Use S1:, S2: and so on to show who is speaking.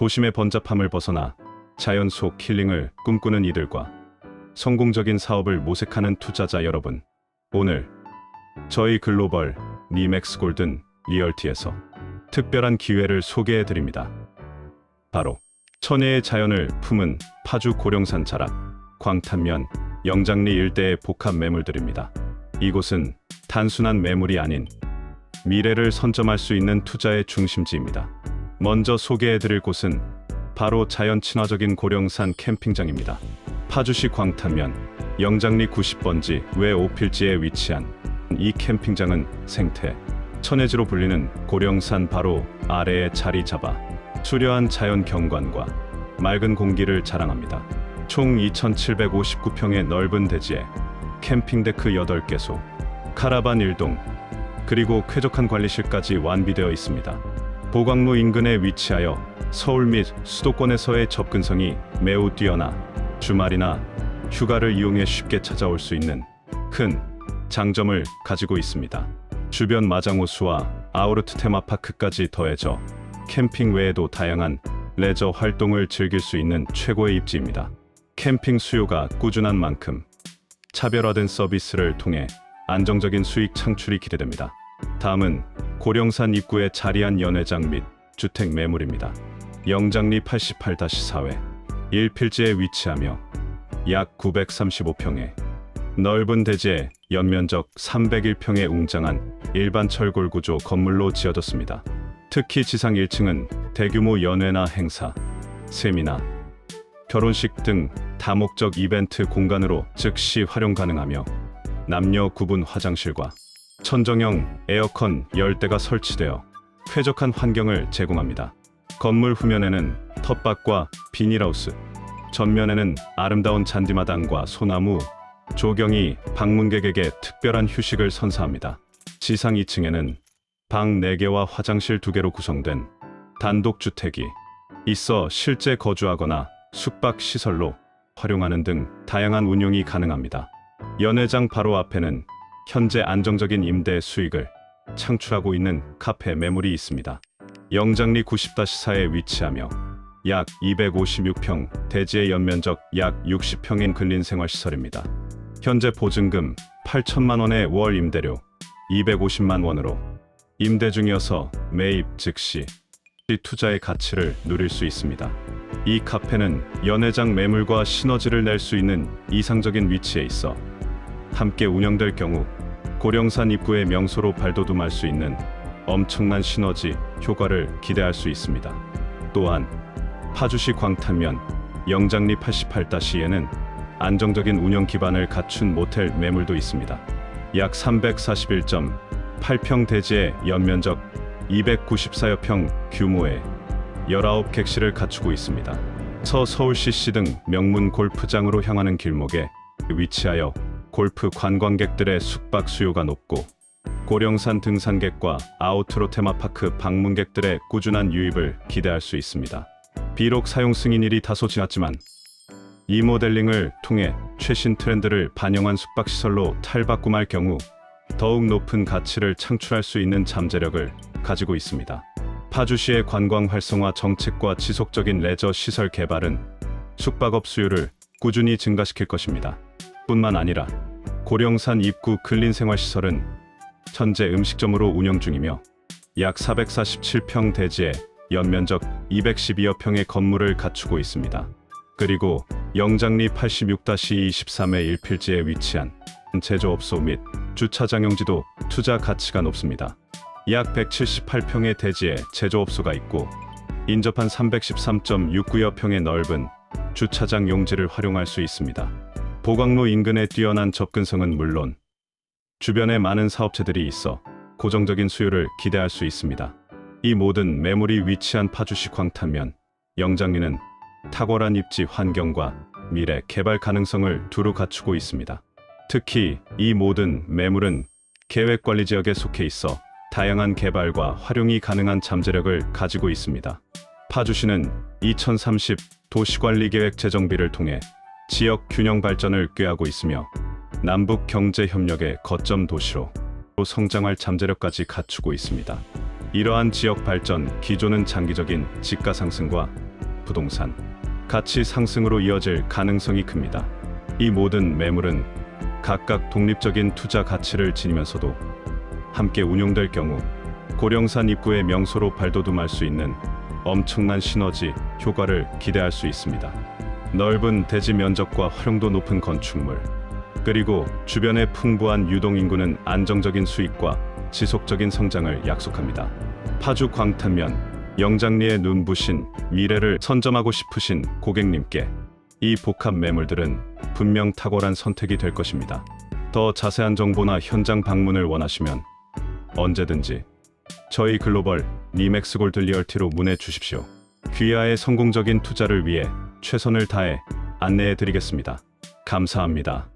S1: 도심의 번잡함을 벗어나 자연 속 힐링을 꿈꾸는 이들과 성공적인 사업을 모색하는 투자자 여러분. 오늘 저희 글로벌 니맥스 골든 리얼티에서 특별한 기회를 소개해 드립니다. 바로 천혜의 자연을 품은 파주 고령산 자락, 광탄면, 영장리 일대의 복합 매물들입니다. 이곳은 단순한 매물이 아닌 미래를 선점할 수 있는 투자의 중심지입니다. 먼저 소개해 드릴 곳은 바로 자연 친화적인 고령산 캠핑장입니다. 파주시 광탄면 영장리 90번지 외 5필지에 위치한 이 캠핑장은 생태, 천혜지로 불리는 고령산 바로 아래에 자리 잡아 수려한 자연 경관과 맑은 공기를 자랑합니다. 총 2,759평의 넓은 대지에 캠핑데크 8개소, 카라반 1동, 그리고 쾌적한 관리실까지 완비되어 있습니다. 보광로 인근에 위치하여 서울 및 수도권에서의 접근성이 매우 뛰어나 주말이나 휴가를 이용해 쉽게 찾아올 수 있는 큰 장점을 가지고 있습니다. 주변 마장호수와 아우르트 테마파크까지 더해져 캠핑 외에도 다양한 레저 활동을 즐길 수 있는 최고의 입지입니다. 캠핑 수요가 꾸준한 만큼 차별화된 서비스를 통해 안정적인 수익 창출이 기대됩니다. 다음은 고령산 입구에 자리한 연회장 및 주택 매물입니다. 영장리 88-4회 1필지에 위치하며 약 935평에 넓은 대지에 연면적 301평의 웅장한 일반 철골 구조 건물로 지어졌습니다. 특히 지상 1층은 대규모 연회나 행사, 세미나, 결혼식 등 다목적 이벤트 공간으로 즉시 활용 가능하며 남녀 구분 화장실과 천정형 에어컨 10대가 설치되어 쾌적한 환경을 제공합니다. 건물 후면에는 텃밭과 비닐하우스, 전면에는 아름다운 잔디마당과 소나무, 조경이 방문객에게 특별한 휴식을 선사합니다. 지상 2층에는 방 4개와 화장실 2개로 구성된 단독주택이 있어 실제 거주하거나 숙박 시설로 활용하는 등 다양한 운용이 가능합니다. 연회장 바로 앞에는 현재 안정적인 임대 수익을 창출하고 있는 카페 매물이 있습니다. 영장리 90-4에 위치하며 약 256평, 대지의 연면적 약 60평인 근린생활시설입니다. 현재 보증금 8천만 원의 월 임대료 250만 원으로 임대 중이어서 매입 즉시 투자의 가치를 누릴 수 있습니다. 이 카페는 연회장 매물과 시너지를 낼 수 있는 이상적인 위치에 있어 함께 운영될 경우 고령산 입구의 명소로 발돋움할 수 있는 엄청난 시너지 효과를 기대할 수 있습니다. 또한 파주시 광탄면 영장리 88-에는 안정적인 운영 기반을 갖춘 모텔 매물도 있습니다. 약 341.8평 대지의 연면적 294여 평 규모의 19객실을 갖추고 있습니다. 서서울시 등 명문 골프장으로 향하는 길목에 위치하여 골프 관광객들의 숙박 수요가 높고 고령산 등산객과 아우트로 테마파크 방문객들의 꾸준한 유입을 기대할 수 있습니다. 비록 사용 승인일이 다소 지났지만 이 모델링을 통해 최신 트렌드를 반영한 숙박시설로 탈바꿈할 경우 더욱 높은 가치를 창출할 수 있는 잠재력을 가지고 있습니다. 파주시의 관광 활성화 정책과 지속적인 레저 시설 개발은 숙박업 수요를 꾸준히 증가시킬 것입니다. 뿐만 아니라 고령산 입구 근린생활시설은 현재 음식점으로 운영 중이며 약 447평 대지에 연면적 212여 평의 건물을 갖추고 있습니다. 그리고 영장리 86-23의 1필지에 위치한 제조업소 및 주차장용지도 투자 가치가 높습니다. 약 178평의 대지에 제조업소가 있고 인접한 313.69여 평의 넓은 주차장 용지를 활용할 수 있습니다. 보광로 인근의 뛰어난 접근성은 물론 주변에 많은 사업체들이 있어 고정적인 수요를 기대할 수 있습니다. 이 모든 매물이 위치한 파주시 광탄면 영장리는 탁월한 입지 환경과 미래 개발 가능성을 두루 갖추고 있습니다. 특히 이 모든 매물은 계획관리 지역에 속해 있어 다양한 개발과 활용이 가능한 잠재력을 가지고 있습니다. 파주시는 2030 도시관리계획 재정비를 통해 지역 균형 발전을 꾀하고 있으며 남북 경제 협력의 거점 도시로 성장할 잠재력까지 갖추고 있습니다. 이러한 지역 발전 기조는 장기적인 집가 상승과 부동산 가치 상승으로 이어질 가능성이 큽니다. 이 모든 매물은 각각 독립적인 투자 가치를 지니면서도 함께 운용될 경우 고령산 입구의 명소로 발돋움할 수 있는 엄청난 시너지 효과를 기대할 수 있습니다. 넓은 대지 면적과 활용도 높은 건축물 그리고 주변의 풍부한 유동 인구는 안정적인 수익과 지속적인 성장을 약속합니다. 파주 광탄면 영장리의 눈부신 미래를 선점하고 싶으신 고객님께 이 복합 매물들은 분명 탁월한 선택이 될 것입니다. 더 자세한 정보나 현장 방문을 원하시면 언제든지 저희 글로벌 니맥스 골드 리얼티로 문해 주십시오. 귀하의 성공적인 투자를 위해 최선을 다해 안내해 드리겠습니다. 감사합니다.